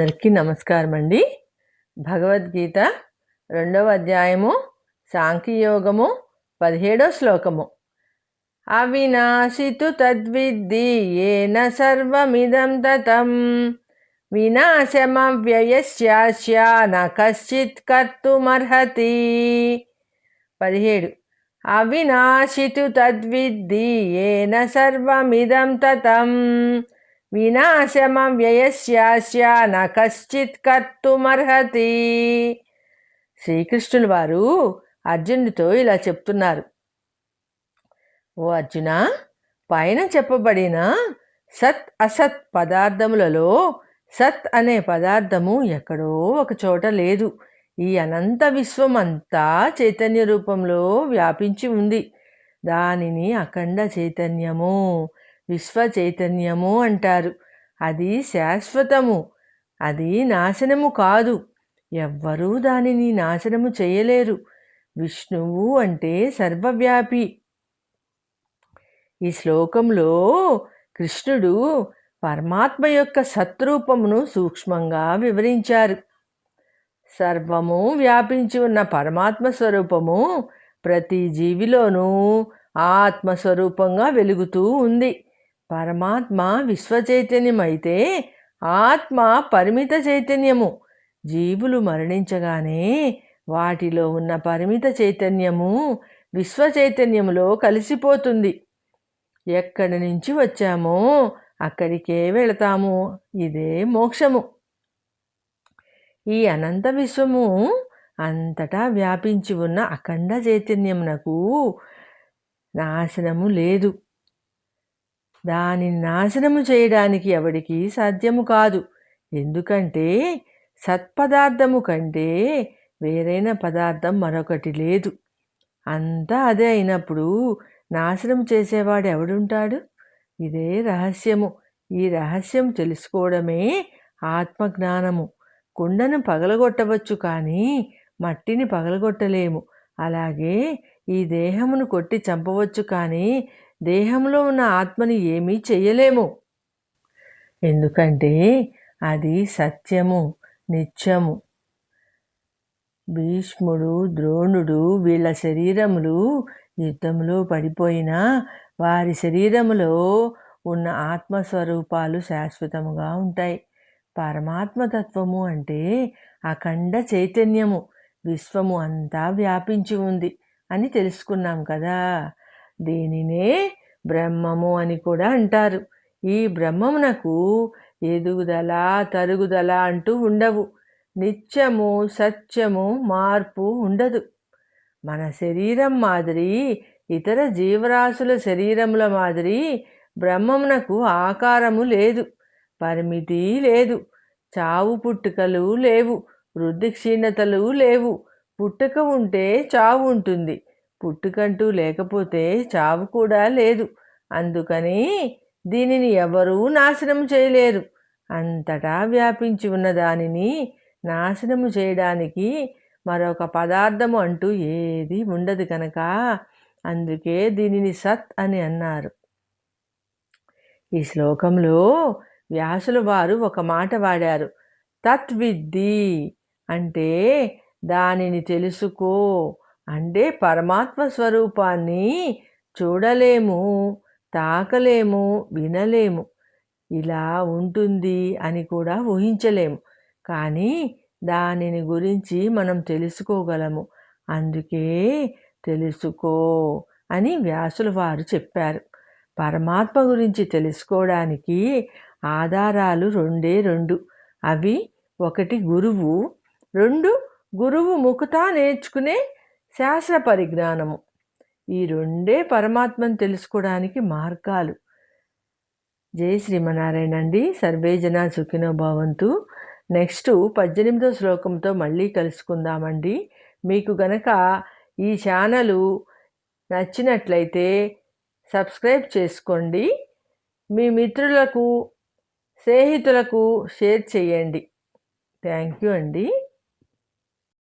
అందరికీ నమస్కారం అండి భగవద్గీత రెండవ అధ్యాయము సాంఖ్యయోగము పదిహేడో శ్లోకము. అవినాశితు తద్విద్ది ఏన సర్వమిదం తతం. వినాశమవ్యయస్యాస్య నశ్చిత్ కశ్చిత్ కర్తుమర్హతి. పదిహేడు. అవినాశితు తద్విద్ది ఏన సర్వమిదం తతం. వినాశమవ్యయస్యాస్య న కశ్చిత్ కర్తుమర్హతి శ్రీకృష్ణుని వారు అర్జునుడితో ఇలా చెప్తున్నారు. ఓ అర్జున పైన చెప్పబడిన సత్ అసత్ పదార్థములలో సత్ అనే పదార్థము ఎక్కడో ఒక చోట లేదు. ఈ అనంత విశ్వం అంతా చైతన్య రూపంలో వ్యాపించి ఉంది. దానిని అఖండ చైతన్యము విశ్వ చైతన్యము అంటారు. అది శాశ్వతము. అది నాశనము కాదు. ఎవ్వరూ దానిని నాశనము చేయలేరు. విష్ణువు అంటే సర్వవ్యాపి. ఈ శ్లోకంలో కృష్ణుడు పరమాత్మ యొక్క సత్రూపమును సూక్ష్మంగా వివరించారు. సర్వము వ్యాపించి ఉన్న పరమాత్మ స్వరూపము ప్రతి జీవిలోనూ ఆత్మస్వరూపంగా వెలుగుతూ ఉంది. పరమాత్మ విశ్వచైతన్యమైతే ఆత్మ పరిమిత చైతన్యము. జీవులు మరణించగానే వాటిలో ఉన్న పరిమిత చైతన్యము విశ్వ చైతన్యములో కలిసిపోతుంది. ఎక్కడి నుంచి వచ్చామో అక్కడికే వెళతాము. ఇదే మోక్షము. ఈ అనంత విశ్వము అంతటా వ్యాపించి ఉన్న అఖండ చైతన్యమునకు నాశనము లేదు. దానిని నాశనము చేయడానికి ఎవడికి సాధ్యము కాదు. ఎందుకంటే సత్పదార్థము కంటే వేరైన పదార్థం మరొకటి లేదు. అంతా అదే అయినప్పుడు నాశనం చేసేవాడు ఎవడుంటాడు? ఇదే రహస్యము. ఈ రహస్యం తెలుసుకోవడమే ఆత్మజ్ఞానము. కుండను పగలగొట్టవచ్చు కానీ మట్టిని పగలగొట్టలేము. అలాగే ఈ దేహమును కొట్టి చంపవచ్చు కానీ దేహంలో ఉన్న ఆత్మని ఏమీ చెయ్యలేము. ఎందుకంటే అది సత్యము నిత్యము. భీష్ముడు ద్రోణుడు వీళ్ళ శరీరములు యుద్ధంలో పడిపోయినా వారి శరీరములో ఉన్న ఆత్మస్వరూపాలు శాశ్వతముగా ఉంటాయి. పరమాత్మతత్వము అంటే అఖండ చైతన్యము విశ్వము అంతా వ్యాపించి ఉంది అని తెలుసుకున్నాం కదా. దీనినే బ్రహ్మము అని కూడా అంటారు. ఈ బ్రహ్మమునకు ఎదుగుదల తరుగుదల అంటూ ఉండవు. నిత్యము సత్యము మార్పు ఉండదు. మన శరీరం మాదిరి ఇతర జీవరాశుల శరీరముల మాదిరి బ్రహ్మమునకు ఆకారము లేదు పరిమితి లేదు చావు పుట్టుకలు లేవు వృద్ధి క్షీణతలు లేవు. పుట్టుక ఉంటే చావు ఉంటుంది. పుట్టుకంటూ లేకపోతే చావు కూడా లేదు. అందుకని దీనిని ఎవరూ నాశనం చేయలేరు. అంతటా వ్యాపించి ఉన్న దానిని నాశనము చేయడానికి మరొక పదార్థము అంటూ ఏది ఉండదు కనుక అందుకే దీనిని సత్ అని అన్నారు. ఈ శ్లోకంలో వ్యాసుల వారు ఒక మాట వాడారు. తత్విద్ది అంటే దానిని తెలుసుకో అంటే పరమాత్మ స్వరూపాన్ని చూడలేము తాకలేము వినలేము. ఇలా ఉంటుంది అని కూడా ఊహించలేము. కానీ దానిని గురించి మనం తెలుసుకోగలము. అందుకే తెలుసుకో అని వ్యాసుల వారు చెప్పారు. పరమాత్మ గురించి తెలుసుకోవడానికి ఆధారాలు రెండే రెండు. అవి ఒకటి గురువు రెండు గురువు ముఖతా నేర్చుకునే శాస్త్ర పరిజ్ఞానము. ఈ రెండే పరమాత్మను తెలుసుకోవడానికి మార్గాలు. జై శ్రీమనారాయణ అండి. సర్వేజన సుఖినో భవంతు. నెక్స్ట్ పద్దెనిమిదో శ్లోకంతో మళ్ళీ కలుసుకుందామండి. మీకు గనక ఈ ఛానలు నచ్చినట్లయితే సబ్స్క్రైబ్ చేసుకోండి. మీ మిత్రులకు స్నేహితులకు షేర్ చేయండి. థ్యాంక్ యూ అండి.